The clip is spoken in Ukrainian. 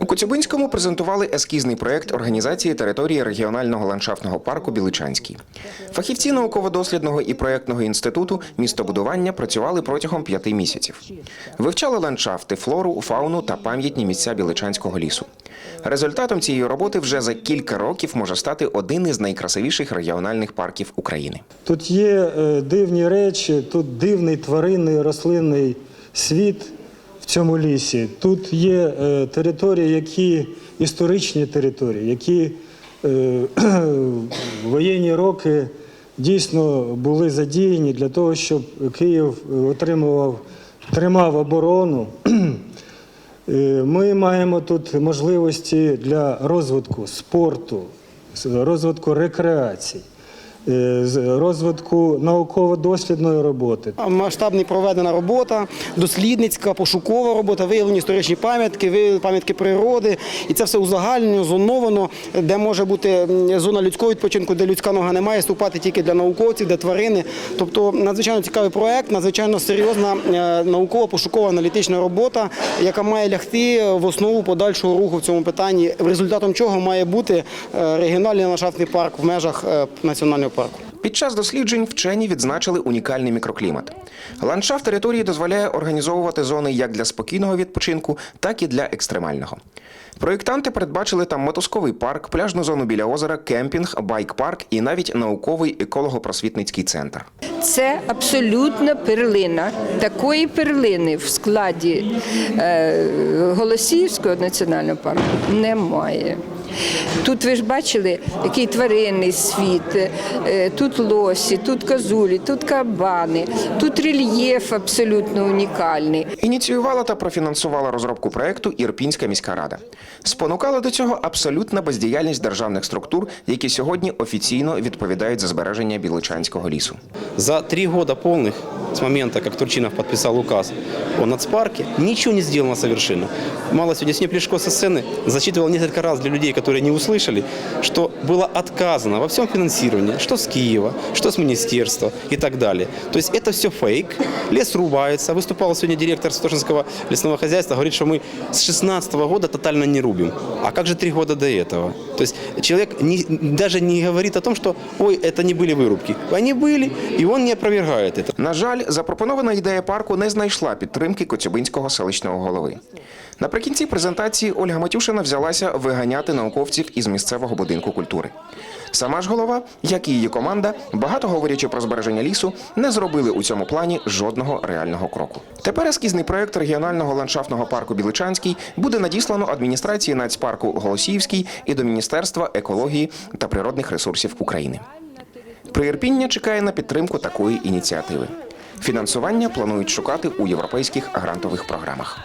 У Коцюбинському презентували ескізний проект організації території регіонального ландшафтного парку Біличанський. Фахівці науково-дослідного і проектного інституту містобудування працювали протягом п'яти місяців. Вивчали ландшафти, флору, фауну та пам'ятні місця Біличанського лісу. Результатом цієї роботи вже за кілька років може стати один із найкрасивіших регіональних парків України. Тут є е, дивні речі, тут дивний тваринний рослинний світ цьому лісі. Тут є е, території, які історичні території, які е, в воєнні роки дійсно були задіяні для того, щоб Київ отримував, тримав оборону. Е, Ми маємо тут можливості для розвитку спорту, розвитку рекреації, з- розвитку науково-дослідної роботи. Масштабно проведена робота, дослідницька, пошукова робота, виявлені історичні пам'ятки, пам'ятки природи. І це все узагальнено, зоновано, де може бути зона людського відпочинку, де людська нога не має ступати тільки для науковців, де тварини. Тобто надзвичайно цікавий проект, надзвичайно серйозна е, наукова-пошукова аналітична робота, яка має лягти в основу подальшого руху в цьому питанні, результатом чого має бути е, регіональний ландшафтний парк в межах е, національного парку. Під час досліджень вчені відзначили унікальний мікроклімат. Ландшафт території дозволяє організовувати зони як для спокійного відпочинку, так і для екстремального. Проєктанти передбачили там мотузковий парк, пляжну зону біля озера, кемпінг, байк-парк і навіть науковий еколого-просвітницький центр. Це абсолютна перлина. Такої перлини в складі е, Голосіївського національного парку немає. Тут ви ж бачили, який тваринний світ, е, тут лосі, тут козулі, тут кабани, тут рельєф абсолютно унікальний. Ініціювала та профінансувала розробку проекту Ірпінська міська рада. Спонукала до цього абсолютна бездіяльність державних структур, які сьогодні офіційно відповідають за збереження Біличанського лісу. За три года полных с момента, как Турчинов подписал указ о нацпарке, ничего не сделано совершенно. Мало сегодня Снеп Плешко со сцены зачитывал несколько раз для людей, которые не услышали, что было отказано во всем финансировании, что с Киева, что с министерства и так далее. То есть это все фейк, лес рубается. Выступал сегодня директор Стошинского лесного хозяйства, говорит, что мы с 16 года тотально не рубим. А как же три года до этого? То есть человек не- даже не говорит о том, что ой, это не были вырубки. Они были, и он не опровергает это. На жаль, запропонована ідея парку не знайшла підтримки Коцюбинського селищного голови. Наприкінці презентації Ольга Матюшина взялася виганяти науковців із місцевого будинку культури. Сама ж голова, як і її команда, багато говорячи про збереження лісу, не зробили у цьому плані жодного реального кроку. Тепер ескізний проект регіонального ландшафтного парку Біличанський буде надіслано адміністрації нацпарку Голосіївський і до Міністерства екології та природних ресурсів України. Приірпіння чекає на підтримку такої ініціативи. Фінансування планують шукати у європейських грантових програмах.